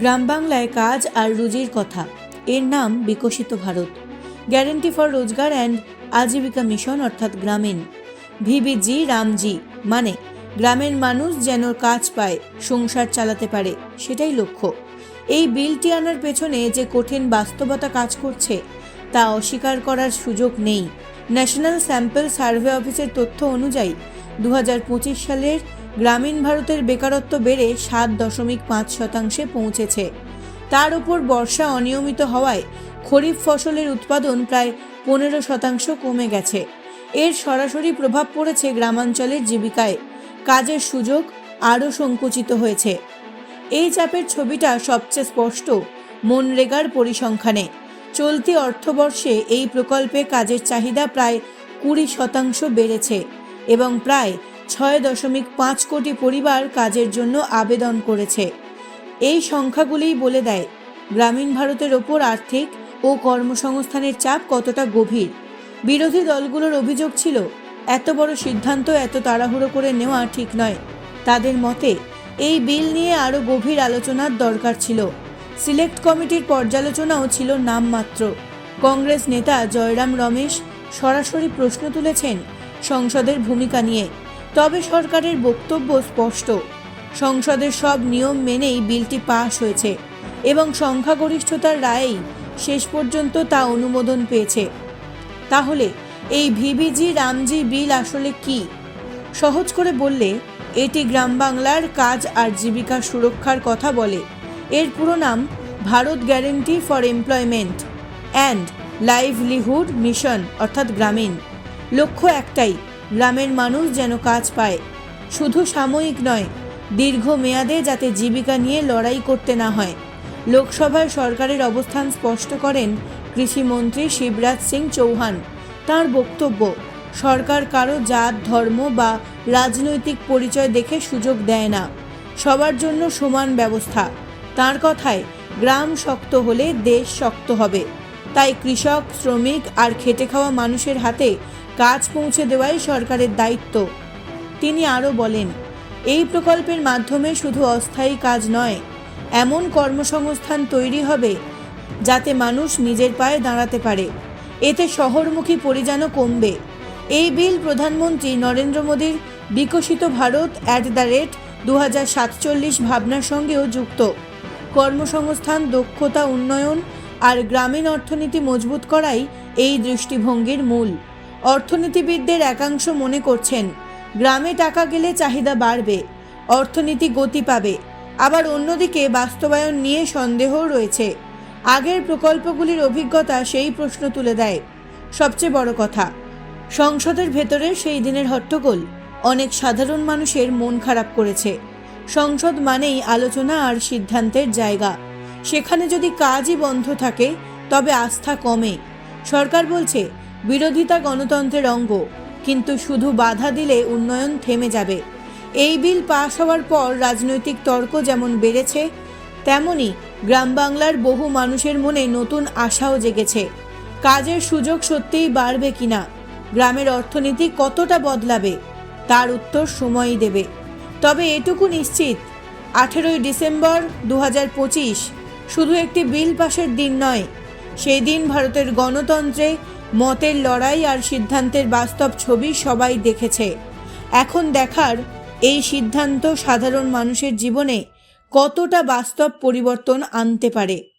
গ্রাম বাংলায় কাজ আর রুজির কথা। এর নাম Viksit Bharat. Guarantee for Rozgar and Ajeevika mission অর্থাৎ গ্রামীণ। ভিবিজি রামজি মানে গ্রামের মানুষ যেন কাজ পায়, সংসার চালাতে পারে, সেটাই লক্ষ্য। এই বিলটি আনার পেছনে যে কঠিন বাস্তবতা কাজ করছে, তা অস্বীকার করার সুযোগ নেই। ন্যাশনাল স্যাম্পল সার্ভে অফিসের তথ্য অনুযায়ী দু হাজার পঁচিশ সালের গ্রামীণ ভারতের বেকারত্ব বেড়ে সাত দশমিক পাঁচ শতাংশে পৌঁছেছে। তার উপর বর্ষা অনিয়মিত হওয়ায় খরিফ ফসলের উৎপাদন প্রায় পনেরো শতাংশ কমে গেছে। এর সরাসরি প্রভাব পড়েছে গ্রামাঞ্চলের জীবিকায়। কাজের সুযোগ আরও সংকুচিত হয়েছে। এই চাপের ছবিটা সবচেয়ে স্পষ্ট মনরেগার পরিসংখ্যানে। চলতি অর্থবর্ষে এই প্রকল্পে কাজের চাহিদা প্রায় কুড়ি শতাংশ বেড়েছে এবং প্রায় ছয় দশমিক পাঁচ কোটি পরিবার কাজের জন্য আবেদন করেছে। এই সংখ্যাগুলিই বলে দেয়, গ্রামীণ ভারতের ওপর আর্থিক ও কর্মসংস্থানের চাপ কতটা গভীর। বিরোধী দলগুলোর অভিযোগ ছিল, এত বড় সিদ্ধান্ত এত তাড়াহুড়ো করে নেওয়া ঠিক নয়। তাদের মতে, এই বিল নিয়ে আরও গভীর আলোচনার দরকার ছিল। সিলেক্ট কমিটির পর্যালোচনাও ছিল নামমাত্র। কংগ্রেস নেতা জয়রাম রমেশ সরাসরি প্রশ্ন তুলেছেন সংসদের ভূমিকা নিয়ে। তবে সরকারের বক্তব্য স্পষ্ট। সংসদের সব নিয়ম মেনেই বিলটি পাশ হয়েছে এবং সংখ্যাগরিষ্ঠতার রায়েই শেষ পর্যন্ত তা অনুমোদন পেয়েছে। তাহলে এই ভিবিজি রামজি বিল আসলে কি? সহজ করে বললে, এটি গ্রাম বাংলার কাজ আর জীবিকা সুরক্ষার কথা বলে। এর পুরো নাম Bharat guarantee for employment and livelihood mission, অর্থাৎ গ্রামীণ। লক্ষ্য একটাই গ্রামের মানুষ যেন কাজ পায়। শুধু সাময়িক নয়, দীর্ঘ মেয়াদে যাতে জীবিকা নিয়ে লড়াই করতে না হয়। লোকসভায় সরকারের অবস্থান স্পষ্ট করেন কৃষিমন্ত্রী শিবরাজ সিং চৌহান। তার বক্তব্য, সরকার কারও জাত, ধর্ম বা রাজনৈতিক পরিচয় দেখে সুযোগ দেয় না। সবার জন্য সমান ব্যবস্থা। তার কথায়, গ্রাম শক্ত হলে দেশ শক্ত হবে। তাই কৃষক, শ্রমিক আর খেটে খাওয়া মানুষের হাতে কাজ পৌঁছে দেওয়াই সরকারের দায়িত্ব। তিনি আরও বলেন, এই প্রকল্পের মাধ্যমে শুধু অস্থায়ী কাজ নয়, এমন কর্মসংস্থান তৈরি হবে যাতে মানুষ নিজের পায়ে দাঁড়াতে পারে। এতে শহরমুখী পরিযানও কমবে। এই বিল প্রধানমন্ত্রী নরেন্দ্র মোদীর বিকশিত ভারত অ্যাট দ্য রেট দু ভাবনার সঙ্গেও যুক্ত। কর্মসংস্থান, দক্ষতা, উন্নয়ন আর গ্রামীণ অর্থনীতি মজবুত করাই এই দৃষ্টিভঙ্গির মূল। অর্থনীতিবিদদের একাংশ মনে করছেন, গ্রামে টাকা গেলে চাহিদা বাড়বে, অর্থনীতি গতি পাবে। আবার অন্যদিকে বাস্তবায়ন নিয়ে সন্দেহও রয়েছে। আগের প্রকল্পগুলির অভিজ্ঞতা সেই প্রশ্ন তুলে দেয়। সবচেয়ে বড় কথা, সংসদের ভেতরে সেই দিনের হট্টগোল, অনেক সাধারণ মানুষের মন খারাপ করেছে। সংসদ মানেই আলোচনা আর সিদ্ধান্তের জায়গা। সেখানে যদি কাজই বন্ধ থাকে, তবে আস্থা কমে। সরকার বলছে বিরোধিতা গণতন্ত্রের অঙ্গ, কিন্তু শুধু বাধা দিলে উন্নয়ন থেমে যাবে। এই বিল পাশ হওয়ার পর রাজনৈতিক তর্ক যেমন বেড়েছে, তেমনি গ্রাম বাংলার বহু মানুষের মনে নতুন আশাও জেগেছে। কাজের সুযোগ সত্যিই বাড়বে কিনা গ্রামের অর্থনীতি কতটা বদলাবে, তার উত্তর সময়ই দেবে। তবে এটুকু নিশ্চিত, আঠেরোই ডিসেম্বর দু হাজার পঁচিশ শুধু একটি বিল পাশের দিন নয়, সেই দিন ভারতের গণতন্ত্রে মতের লড়াই আর সিদ্ধান্তের বাস্তব ছবি সবাই দেখেছে। এখন দেখার এই সিদ্ধান্ত সাধারণ মানুষের জীবনে কতটা বাস্তব পরিবর্তন আনতে পারে।